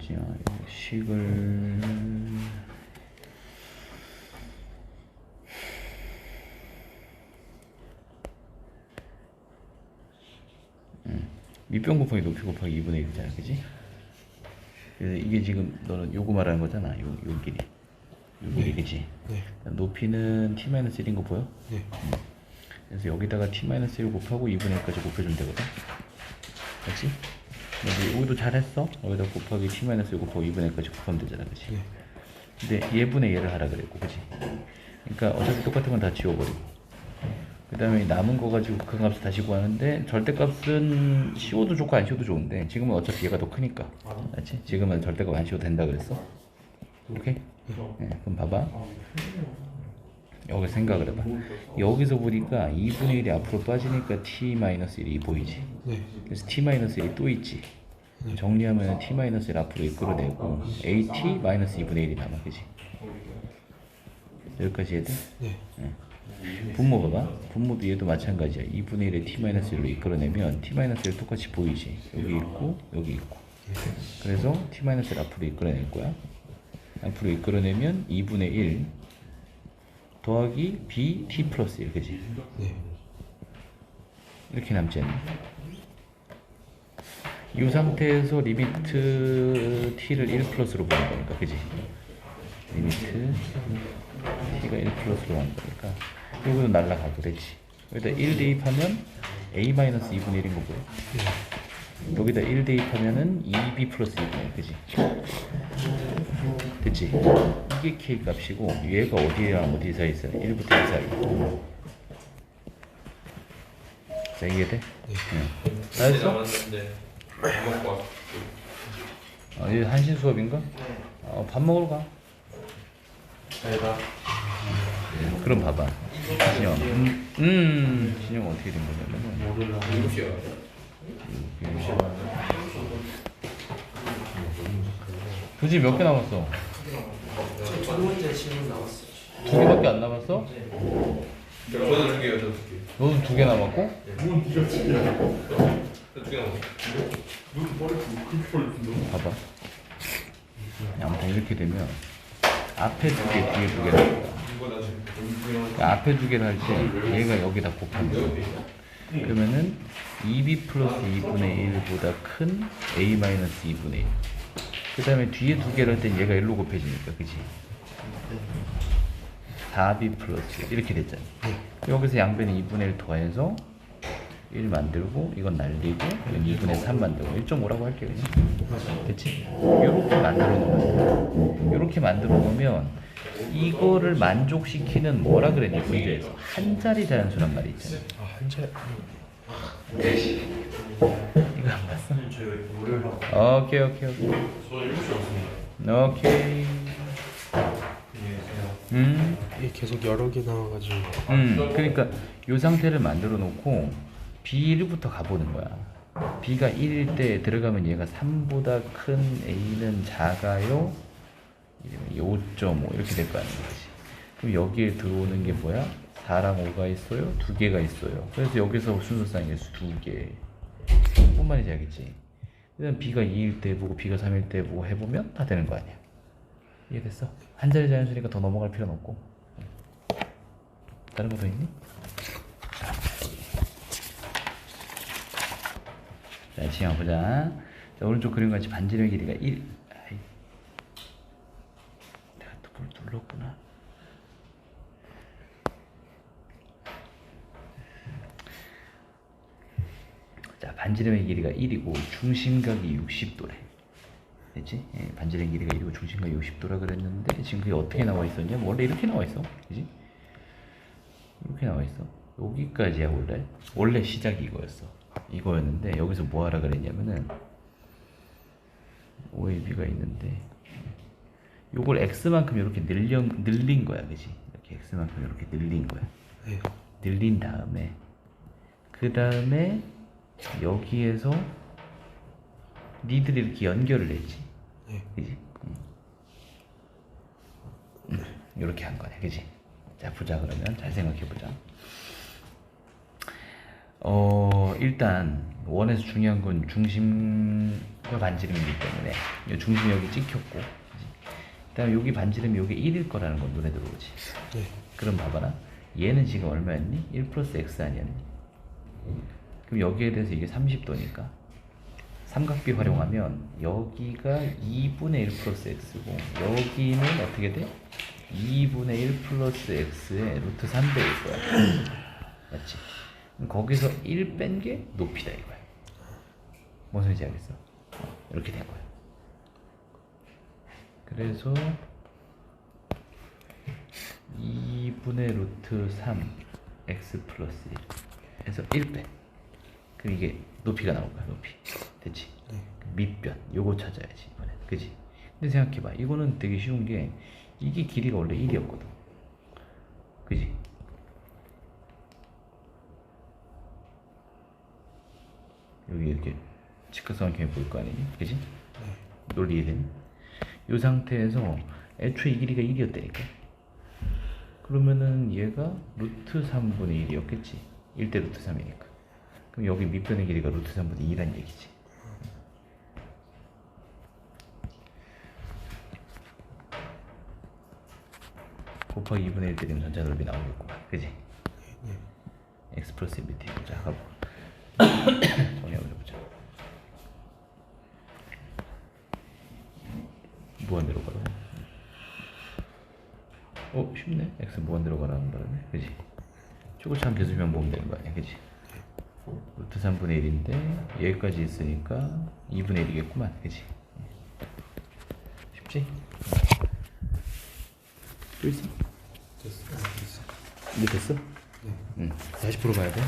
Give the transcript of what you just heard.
지요 식을 음, 밑변 곱하기 높이 곱하기 2분의 1이잖아 그지? 그래서 이게 지금 너는 요거 말하는 거잖아 요, 요 길이 요 길이 그지? 네. 높이는 t-1인 거 보여? 네. 그래서 여기다가 t-1 곱하고 2분의 1까지 곱해주면 되거든 그렇지? 근데 여기도 잘했어 여기다 곱하기 t-1 곱하기 2분의 1까지 곱하면 되잖아 그치? 네. 근데 예분의 얘를 하라 그랬고 그치? 그러니까 어차피 똑같은 건 다 지워버리고 그 다음에 남은 거 가지고 그 값을 다시 구하는데 절대값은 씌워도 좋고 안 씌워도 좋은데 지금은 어차피 얘가 더 크니까 맞지? 지금은 절대값 안 씌워도 된다 그랬어 오케이? 네, 그럼 봐봐 여기 생각을 해봐. 여기서 보니까 2분의 1이 앞으로 빠지니까 t-1이 보이지? 네. 그래서 t-1이 또 있지? 정리하면 t-1을 앞으로 이끌어내고 at-2분의 1이 남아 그지? 여기까지 해야 돼? 네. 분모 봐봐. 분모도 얘도 마찬가지야. 2분의 1에 t-1로 이끌어내면 t-1 똑같이 보이지? 여기 있고 여기 있고. 그래서 t-1을 앞으로 이끌어낼 거야. 앞으로 이끌어내면 2분의 1 더하기 b t 플러스 1 그지 네. 이렇게 남지 않니? 이 상태에서 리미트 t를 1 플러스로 보는 거니까 그지? 리미트 t가 1 플러스로 가는 거니까 이거는 날라가고 되지 여기다 1 대입하면 a-2분의 1인 거 보여? 여기다 1 대입하면은 2b 플러스 2분의 1 그지? 됐지? 이게 k 값이고 얘가 어디랑 어디 사이 있어요? 1부터 2 사이 자 이해돼? 응. 다 했어? 남았는데 밥 먹고 왔 아, 이제 한신 수업인가? 어, 밥 먹으러 가. 잘가 그럼 봐봐. 신영. 음, 음 신영 어떻게 된 거냐면 몰라 7시야 굳이 몇개 남았어? 첫 문제 질문 나왔어요. 두 개밖에 안 남았어? 저도 두 개요 저도 두 개. 너도 두 개 남았고? 저두개 남았어 봐봐. 아무튼 이렇게 되면 앞에 두 개, 뒤에 두 개 나올 거야. 이거 나 지금 그러니까 앞에 두 개를 할 때 얘가 여기다 곱하면 돼. 그러면은 2b 플러스 2분의 1보다 큰 a 마이너스 2분의 1. 그 다음에 뒤에 두 개를 할땐 얘가 1로 곱해지니까, 그지? 4b 플러스 1 이렇게 됐잖아. 여기서 양변에 2분의 1 더해서 1 만들고 이건 날리고 이건 2분의 3 만들고 1.5라고 할게 그냥. 됐지? 이렇게 만들어 놓으면 이렇게 만들어 놓으면 이거를 만족시키는 뭐라 그랬니 문제에서 한 자리 자연수란 말이 있잖아. 아, 한자. 이거 안 봤어? 오케이 오케이 오케이. 오케이. 음. 이게 계속 여러 개 나와가지고. 음, 그러니까 이 상태를 만들어 놓고 B1부터 가보는 거야. B가 1일 때 들어가면 얘가 3보다 큰 A는 작아요. 5.5 이렇게 될 거 아니야, 그지? 그럼 여기에 들어오는 게 뭐야? 4랑 5가 있어요. 두 개가 있어요. 그래서 여기서 순서상에 두 개. 뭔 말인지 알겠지? 그다음 B가 2일 때 보고 B가 3일 때 보고 해보면 다 되는 거 아니야. 이해됐어? 한 자리 자연수니까 더 넘어갈 필요는 없고. 다른 거 더 있니? 자, 지영 보자. 자, 오른쪽 그림 같이 반지름의 길이가 1. 아이. 내가 또 뭘 눌렀구나. 자, 반지름의 길이가 1이고 중심각이 60도래. 됐지? 예, 반지름의 길이가 1이고 중심각이 60도라 그랬는데 지금 그게 어떻게 나와 있었냐? 원래 이렇게 나와 있어. 그지? 이렇게 나와 있어. 여기까지야 원래. 원래 시작이 이거였어. 이거였는데 여기서 뭐 하라 그랬냐면은 OAB가 있는데 요걸 x만큼 이렇게 늘려 늘린 거야, 그지? 이렇게 x만큼 이렇게 늘린 거야. 네. 늘린 다음에 그 다음에 여기에서 니들이 이렇게 연결을 했지, 네. 그지? 응. 이렇게 한 거네, 그지? 자 보자 그러면 잘 생각해 보자. 어 일단 원에서 중요한 건 중심과 반지름이기 때문에 이 중심이 여기 찍혔고 그지? 그다음에 여기 반지름이 여기 1일 거라는 건 눈에 들어오지 네. 그럼 봐봐라 얘는 지금 얼마였니? 1 플러스 x 아니었니? 그럼 여기에 대해서 이게 30도니까 삼각비 활용하면 여기가 2분의 1 플러스 x고 여기는 어떻게 돼? 2분의 1 플러스 x의 루트 3배일 거야 맞지? 그럼 거기서 1 뺀 게 높이다 이거야 뭔 소리인지 알겠어? 이렇게 된 거야 그래서 2분의 루트 3 x 플러스 1 해서 1빼 그럼 이게 높이가 나올 거야 높이 됐지? 네. 밑변 요거 찾아야지 이번엔 그지? 근데 생각해봐 이거는 되게 쉬운 게 이게 길이가 원래 1이었거든 그지? 여기 이렇게 직각삼각형이 보일 거 아니니? 그지? 논리 이해되니? 이 상태에서 애초에 이 길이가 1이었다니까 그러면은 얘가 루트 3분의 1이었겠지 1대 루트 3이니까 그럼 여기 밑변의 길이가 루트 3분의 2란 얘기지. 곱하기 2분의 1 때리면 전자 넓이 나오겠구만 그지? x 플러스 밑에 보자 하고 정리하고 해보자 무한대로 가라. 어 쉽네. X 무한대로 가라는 바람에 그지? 초고참 계수면 보면 되는 거 아니야. 그지? 루트 3분의 1인데 여기까지 있으니까 2분의 1이겠구만 그지? 쉽지? 또 있어? 됐어. 이제 됐어? 네. 응 다시 풀어봐야 돼